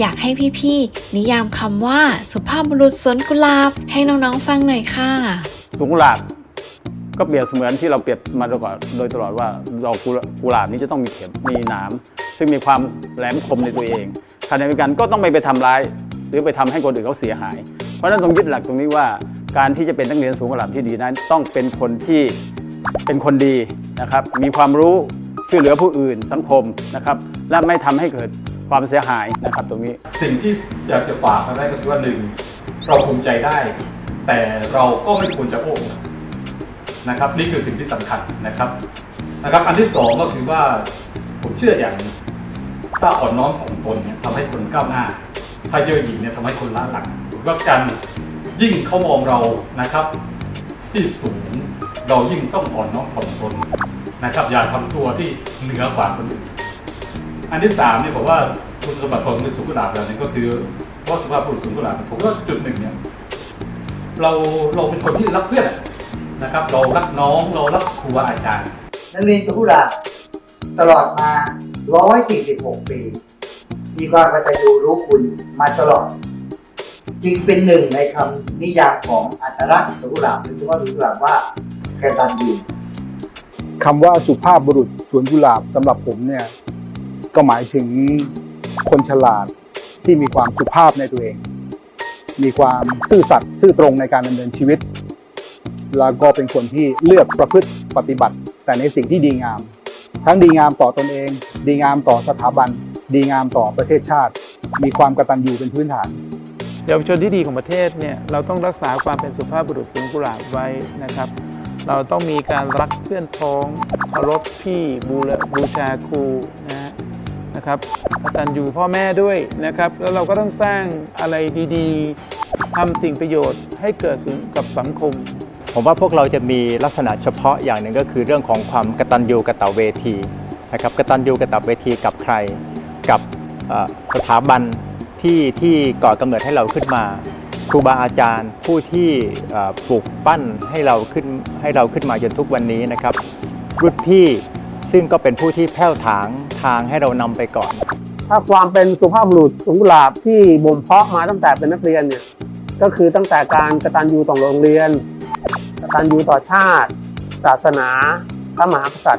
อยากให้พี่ๆนิยามคำว่าสุภาพบุรุษสวนกุหลาบให้น้องๆฟังหน่อยค่ะสูงกุหลาบก็เปรียบเสมือนที่เราเปรียบมาโดยตลอดโดยตลอดว่าดอกกุหลาบนี้จะต้องมีเข็มมีหนาม ซึ่งมีความแหลมคมในตัวเองขณะเดียวกันก็ต้องไม่ไปทำร้าย หรือไปทำให้คนอื่นเขาเสียหาย เพราะฉะนั้นต้องยึดหลักตรงนี้ว่าการที่จะเป็นนักเรียนสูงกุหลาบที่ดีนั้น ต้องเป็นคนที่เป็นคนดีนะครับ มีความรู้ช่วยเหลือผู้อื่นสังคมนะครับ และไม่ทำให้เกิด ความเสียหายนะครับตรงนี้ สิ่งที่อยากจะฝากกันได้ก็คือว่าหนึ่งเราภูมิใจได้ แต่เราก็ไม่ควรจะโอ้นะครับ นี่คือสิ่งที่สำคัญนะครับนะครับ อันที่สองก็คือว่าผมเชื่ออย่างถ้าอ่อนน้อมถ่อมตนเนี่ยทำให้คนก้าวหน้า ถ้าเย่อหยิ่งเนี่ยทำให้คนล้าหลังว่าการยิ่งเขามองเรานะครับ ที่สูงเรายิ่งต้องอ่อนน้อมถ่อมตนนะครับ อย่าทำตัวที่เหนือกว่าคนอื่น อันที่สามเนี่ยผมว่าคุณสมบัติของในสุขุลาบแบบนี้ก็คือเพราะสภาพบุรุษสุขุลาบผมว่าจุดหนึ่งเนี่ยเราเราเป็นคนที่รักเพื่อนอะนะครับ เรารักน้องเรารักครูบาอาจารย์ นักเรียนสุขุราตลอดมา 146 ปี มีความกตัญญูรู้คุณมาตลอด จึงเป็นหนึ่งในคำนิยามของอัตลักษณ์สุขุราหรือสุภาพบุรุษสุขุราว่ากตัญญูคำว่าสุภาพบุรุษสวนกุหลาบสำหรับผมเนี่ย ก็หมายถึงคนฉลาดที่มีความสุภาพในตัวเอง มีความซื่อสัตย์ซื่อตรงในการดำเนินชีวิต แล้วก็เป็นคนที่เลือกประพฤติปฏิบัติ แต่ในสิ่งที่ดีงาม ทั้งดีงามต่อตนเอง ดีงามต่อสถาบัน ดีงามต่อประเทศชาติ มีความกตัญญูเป็นพื้นฐานเยาวชนที่ดีของประเทศเนี่ยเราต้องรักษาความเป็นสุภาพบุรุษสูงกุหลาบไว้นะครับ เราต้องมีการรักเพื่อนพ้องเคารพพี่บูรบูชาครูนะ นะครับกตัญญูพ่อแม่ด้วยนะครับ แล้วเราก็ต้องสร้างอะไรดีๆทำสิ่งประโยชน์ให้เกิดสุกับสังคม ผมว่าพวกเราจะมีลักษณะเฉพาะอย่างหนึ่งก็คือเรื่องของความกตัญญูกตเวทีนะครับกตัญญูกตเวทีกับใคร กับสถาบันที่ที่ก่อกำเนิดให้เราขึ้นมา ครูบาอาจารย์ผู้ที่ปลูกปั้นให้เราขึ้นให้เราขึ้นมาจนทุกวันนี้นะครับรุ่นพี่ ซึ่งก็เป็นผู้ที่แผ้วถางทางให้เรานำไปก่อน ถ้าความเป็นสุภาพบุรุษสุนกุหลาบที่บ่มเพาะมาตั้งแต่เป็นนักเรียนเนี่ยก็คือตั้งแต่การกตัญญูต่อโรงเรียนกตัญญูต่อชาติ ศาสนาพระมหากษัตริย์